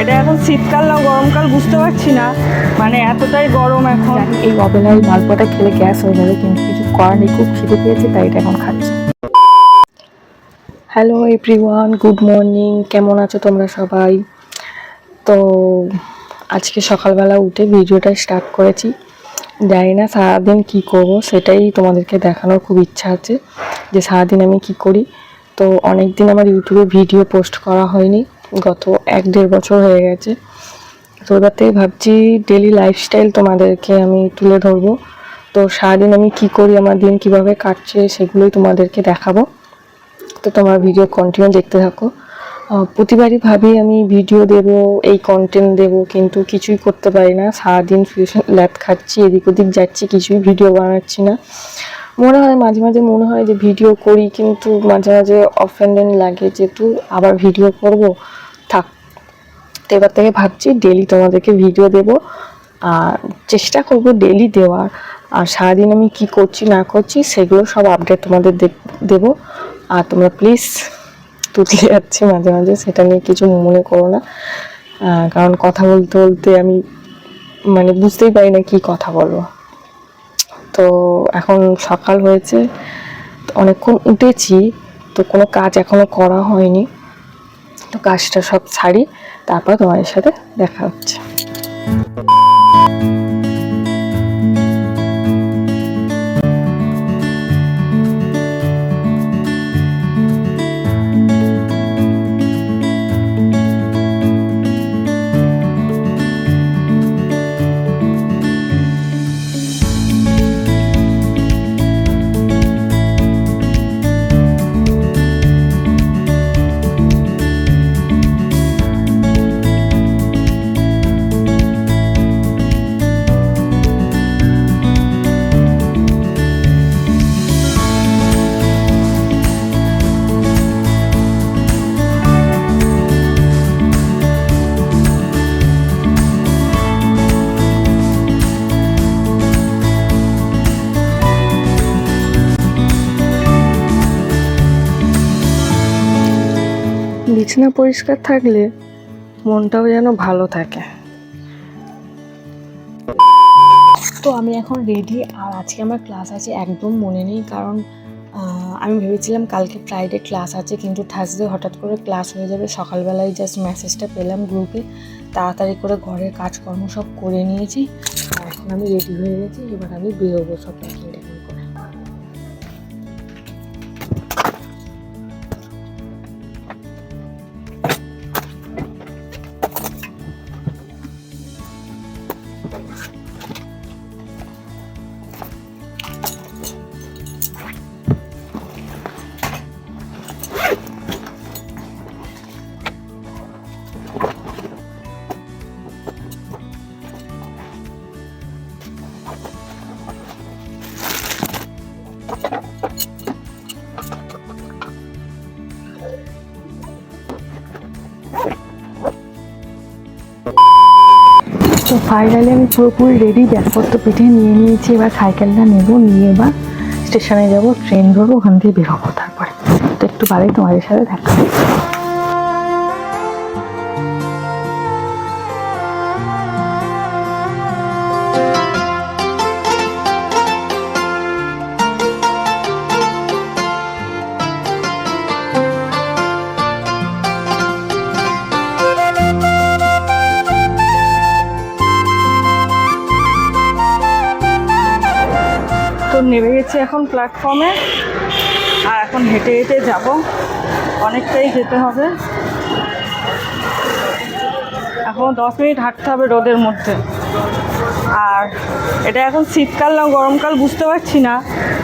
এটা এখন শীতকাল না, গরমকাল, বুঝতে পারছি না। মানে এতটাই গরম এখন। এই অবেলায় মালপোয়াটা খেলে গ্যাস হয়ে যাবে, কিন্তু কিছু করার নেই, খুব খিদে পেয়েছে, তাই এটা এখন খাচ্ছি। হ্যালো এভরিওয়ান গুড মর্নিং কেমন আছো তোমরা সবাই? তো, আজকে সকালবেলা উঠে ভিডিওটা স্টার্ট করেছি। জানি না সারাদিন কি করব, সেটাই তোমাদেরকে দেখানোর খুব ইচ্ছা আছে, যে সারাদিন আমি কি করি। তো অনেক দিন আমার ইউটিউবে ভিডিও পোস্ট করা হয়নি, গত এক দেড় বছর হয়ে গেছে। তো এবার ভাবছি ডেলি লাইফস্টাইল তোমাদেরকে আমি তুলে ধরবো। তো সারাদিন আমি কি করি, আমার দিন কীভাবে কাটছে সেগুলোই তোমাদেরকে দেখাবো। তো তোমার ভিডিও কন্টিনিউ দেখতে থাকো। প্রতিবারই ভাবি আমি ভিডিও দেব, এই কন্টেন্ট দেব, কিন্তু কিছুই করতে পারি না। সারাদিন ফিউশন ল্যাব খাচ্ছি, এদিক ওদিক যাচ্ছি, কিছুই ভিডিও বানাচ্ছি না। মনে হয় মাঝে মাঝে মনে হয় যে ভিডিও করি, কিন্তু মাঝে মাঝে অফেন্ডেন্ট লাগে যেহেতু আবার ভিডিও করব। থাক এবার থেকে ভাবছি ডেলি তোমাদেরকে ভিডিও দেব, আর চেষ্টা করব ডেলি দেওয়ার। আর সারাদিন আমি কি করছি, না করছি, সেগুলো সব আপডেট তোমাদের দেবো। আর তোমরা প্লিজ তুতলে যাচ্ছি মাঝে মাঝে, সেটা নিয়ে কিছু মনে করো না। কারণ কথা বলতে বলতে আমি মানে বুঝতেই পারি না কি কথা বলব। তো এখন সকাল হয়েছে অনেকক্ষণ উঠেছি, তো কোনো কাজ এখনও করা হয়নি। তো কাজটা সব ছাড়ি তারপর তোমাদের সাথে দেখা হচ্ছে। বিছানা পরিষ্কার থাকলে মনটাও যেন ভালো থাকে। তো আমি এখন রেডি আর আজকে আমার ক্লাস আছে একদম মনে নেই কারণ আমি ভেবেছিলাম কালকে ফ্রাইডে ক্লাস আছে কিন্তু থার্সডে হঠাৎ করে ক্লাস হয়ে যাবে। সকালবেলায় জাস্ট মেসেজটা পেলাম গ্রুপে তাড়াতাড়ি করে ঘরের কাজকর্ম সব করে নিয়েছি। এখন আমি রেডি হয়ে গেছি। এবার আমি বেরোবো সব প্যাকিং তো ফাইনালি আমি পুরোপুরি রেডি ব্যাগপত্র পিঠে নিয়ে নিয়েছি, এবার সাইকেলটা নেব, নিয়ে এবার স্টেশনে যাব ট্রেন ধরবো, ওখান থেকে বেরোবো তারপরে। তো একটু বাড়ি তোমাদের সাথে দেখা। নেমে এখন প্ল্যাটফর্মে আর এখন হেঁটে হেঁটে যাব। অনেকটাই যেতে হবে। এখন দশ মিনিট হাঁটতে হবে রোদের মধ্যে। আর এটা এখন শীতকাল না, গরমকাল বুঝতে পারছি না।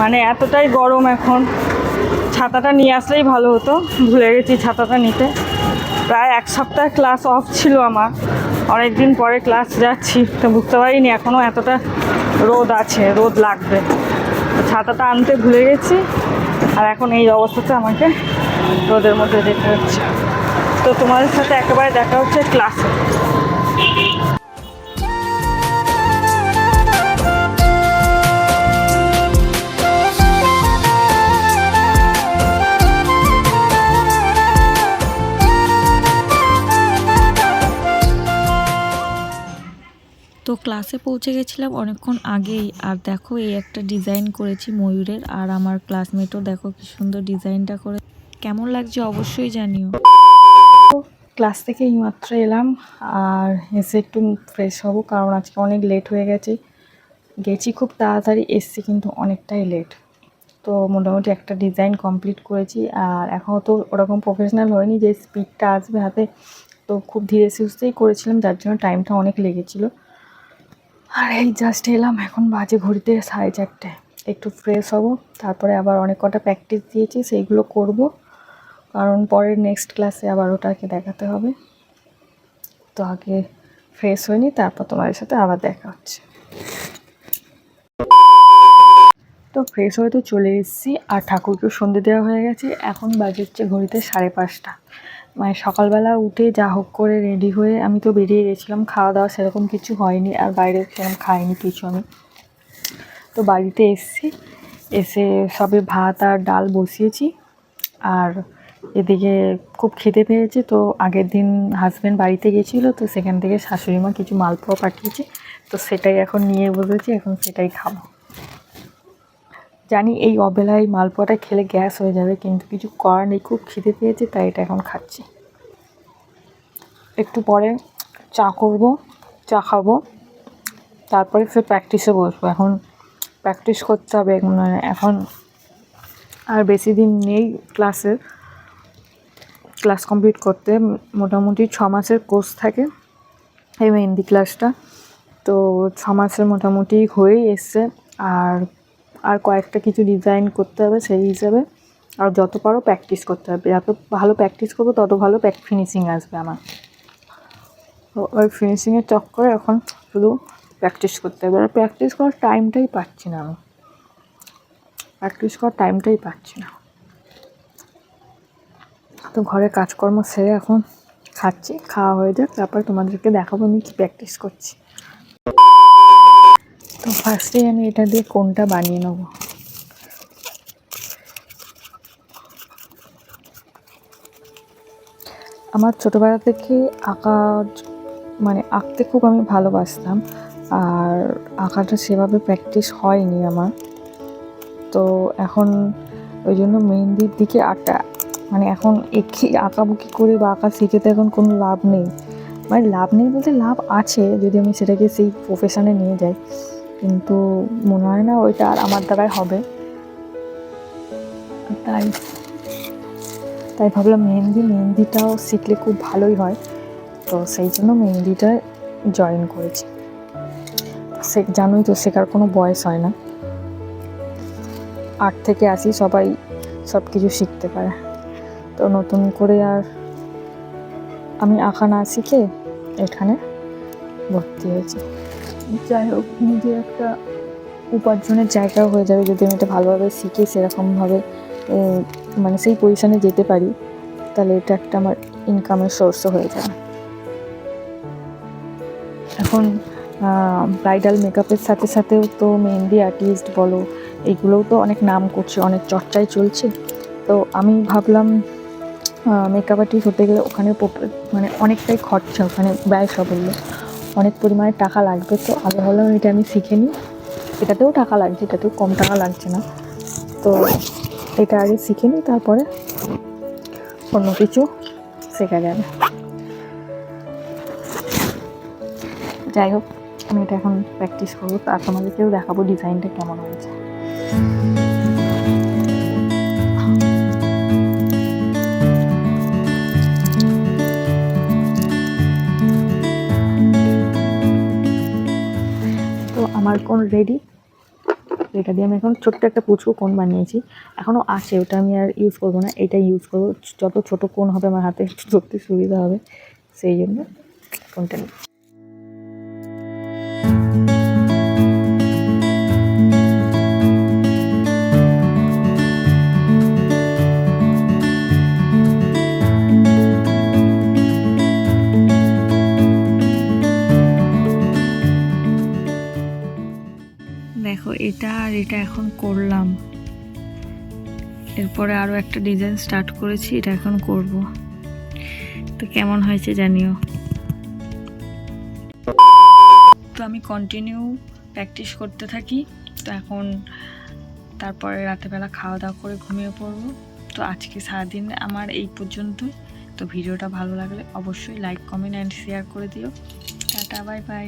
মানে এতটাই গরম এখন। ছাতাটা নিয়ে আসলেই ভালো হতো। ভুলে গেছি ছাতাটা নিতে। প্রায় এক সপ্তাহ ক্লাস অফ ছিল আমার। অনেক দিন পরে ক্লাস যাচ্ছি। তো বুঝতে পারিনি এখনও এতটা রোদ আছে, রোদ লাগবে। ছাতাটা আনতে ভুলে গেছি। আর এখন এই অবস্থাতে আমাকে রোদের মধ্যে যেতে হচ্ছে। তো তোমাদের সাথে একেবারে দেখা হচ্ছে ক্লাসে ক্লাসে পৌঁছে গেছিলাম অনেকক্ষণ আগেই। আর দেখো, এই একটা ডিজাইন করেছি ময়ূরের। আর আমার ক্লাসমেটও দেখো কি সুন্দর ডিজাইনটা করে কেমন লাগছে অবশ্যই জানিও। ক্লাস থেকে এইমাত্র এলাম। আর এসে একটু ফ্রেশ হব, কারণ আজকে অনেক লেট হয়ে গেছে। গেছি খুব তাড়াতাড়ি, এসছি কিন্তু অনেকটাই লেট তো মোটামুটি একটা ডিজাইন কমপ্লিট করেছি। আর এখনও তো ওরকম প্রফেশনাল হয়নি যে স্পিডটা আসবে হাতে। তো খুব ধীরে সুস্থেই করেছিলাম, যার জন্য টাইমটা অনেক লেগেছিলো। আর, এই জাস্ট এলাম, এখন বাজে ঘড়িতে সাড়ে চারটে। একটু ফ্রেশ হব, তারপরে আবার অনেক কটা প্র্যাকটিস দিয়েছি, সেইগুলো করব। কারণ পরের নেক্সট ক্লাসে আবার ওটাকে দেখাতে হবে। তো আগে ফ্রেশ হয়নি তারপর তোমাদের সাথে আবার দেখা হচ্ছে। তো ফ্রেশ হয়ে তো চলে এসেছি, আর ঠাকুরকেও সন্ধে দেওয়া হয়ে গেছে, এখন বাজে হচ্ছে ঘড়িতে সাড়ে পাঁচটা। মানে সকালবেলা উঠে যা হোক করে রেডি হয়ে আমি তো বেরিয়ে গেছিলাম, খাওয়া দাওয়া সেরকম কিছু হয়নি আর বাইরে সেরকম খাইনি কিছু আমি। তো বাড়িতে এসেছি, এসে সবে ভাত আর ডাল বসিয়েছি আর এদিকে খুব খেতে পেয়েছে তো আগের দিন হাজব্যান্ড বাড়িতে গেছিল তো সেখান থেকে শাশুড়ি মা কিছু মালপোয়া পাঠিয়েছে, তো সেটাই এখন নিয়ে বসেছি, এখন সেটাই খাব। জানি এই অবেলায় মালপোয়াটা খেলে গ্যাস হয়ে যাবে, কিন্তু কিছু করার নেই। খুব খিদে পেয়েছে, তাই এটা এখন খাচ্ছি। একটু পরে চা করব, চা খাব। তারপরে ফের প্র্যাকটিসে বসবো। এখন প্র্যাকটিস করতে হবে, এখন আর বেশি দিন নেই ক্লাসের ক্লাস কমপ্লিট করতে, মোটামুটি ছ মাসের কোর্স থাকে, এই মেহেন্দি ক্লাসটা তো ছ মাসের মোটামুটি হয়েই এসছে। আর আর কয়েকটা কিছু ডিজাইন করতে হবে সেই হিসাবে। আর যত পারো প্র্যাকটিস করতে হবে। যত ভালো প্র্যাকটিস করব, তত ভালো প্যাক ফিনিশিং আসবে আমার। ওই ফিনিশিংয়ের চক্করে এখন শুধু প্র্যাকটিস করতে হবে। আর প্র্যাকটিস করার টাইমটাই পাচ্ছি না আমি। প্র্যাকটিস করার টাইমটাই পাচ্ছি না। তো ঘরে কাজকর্ম সেরে এখন খাচ্ছি, খাওয়া হয়ে যাক। তারপর তোমাদেরকে দেখাবো আমি কি প্র্যাকটিস করছি। তো ফার্স্টেই আমি এটা দিয়ে কোনটা বানিয়ে নেব? আমার ছোটোবেলা থেকে আঁকা মানে আঁকতে খুব আমি ভালোবাসতাম, আর আঁকাটা সেভাবে প্র্যাকটিস হয়নি আমার। তো এখন ওই জন্য মেহেন্দির দিকে আঁকা মানে এখন একই আঁকাবুকি করে বা আঁকা শিখে তো এখন কোনো লাভ নেই। মানে লাভ নেই বলতে লাভ আছে, যদি আমি সেটাকে সেই প্রফেশনে নিয়ে যাই। কিন্তু মনে হয় না ওইটা আর আমার দ্বারাই হবে। তাই তাই ভাবলাম মেহেন্দি, মেহেন্দিটাও শিখলে খুব ভালোই হয়। তো সেই জন্য মেহেন্দিটা জয়েন করেছি। সে, জানোই তো শেখার কোনো বয়স হয় না। আট থেকে আসি সবাই সব কিছু শিখতে পারে। তো নতুন করে আর আমি আঁকা না শিখে এখানে ভর্তি হয়েছি। যাই হোক নিজে একটা উপার্জনের জায়গাও হয়ে যাবে যদি আমি এটা ভালোভাবে শিখে সেরকমভাবে মানে সেই পজিশনে যেতে পারি, তাহলে এটা একটা আমার ইনকামের সোর্সও হয়ে যাবে। এখন ব্রাইডাল মেকআপের সাথে সাথেও তো মেহেন্দি আর্টিস্ট বলো এইগুলোও তো অনেক নাম করছে, অনেক চর্চায় চলছে। তো আমি ভাবলাম মেকআপ আর্টিস্ট হতে গেলে ওখানে মানে অনেকটাই খরচা, ওখানে ব্যয় সাবল্য অনেক পরিমাণে টাকা লাগবে, তো আগে ভাবলাম এটা আমি শিখে নিই। এটাতেও টাকা লাগছে, এটাতেও কম টাকা লাগছে না। তো এটা আগে শিখে নিই, তারপরে অন্য কিছু শেখা যাবে। যাই হোক, আমি এটা এখন প্র্যাকটিস করব আর তোমাদেরকেও দেখাবো ডিজাইনটা কেমন হয়েছে। আমার কোন রেডি এটা দিয়ে আমি এখন ছোট্ট একটা পুচকু কোন বানিয়েছি। এখনও আছে ওটা আমি আর ইউজ করব না, এটা ইউজ করব। যত ছোট কোন হবে আমার হাতে ধরতে সুবিধা হবে। সেই জন্য কোনটা নিই এটা আর এটা এখন করলাম। এরপরে আরও একটা ডিজাইন স্টার্ট করেছি, এটা এখন করব। তো কেমন হয়েছে জানিও? তো আমি কন্টিনিউ প্র্যাকটিস করতে থাকি, তো এখন তারপরে রাতেরবেলা খাওয়া দাওয়া করে ঘুমিয়ে পড়ব। তো আজকে সারাদিন আমার এই পর্যন্তই। তো ভিডিওটা ভালো লাগলে অবশ্যই লাইক কমেন্ট অ্যান্ড শেয়ার করে দিও। Tata bye bye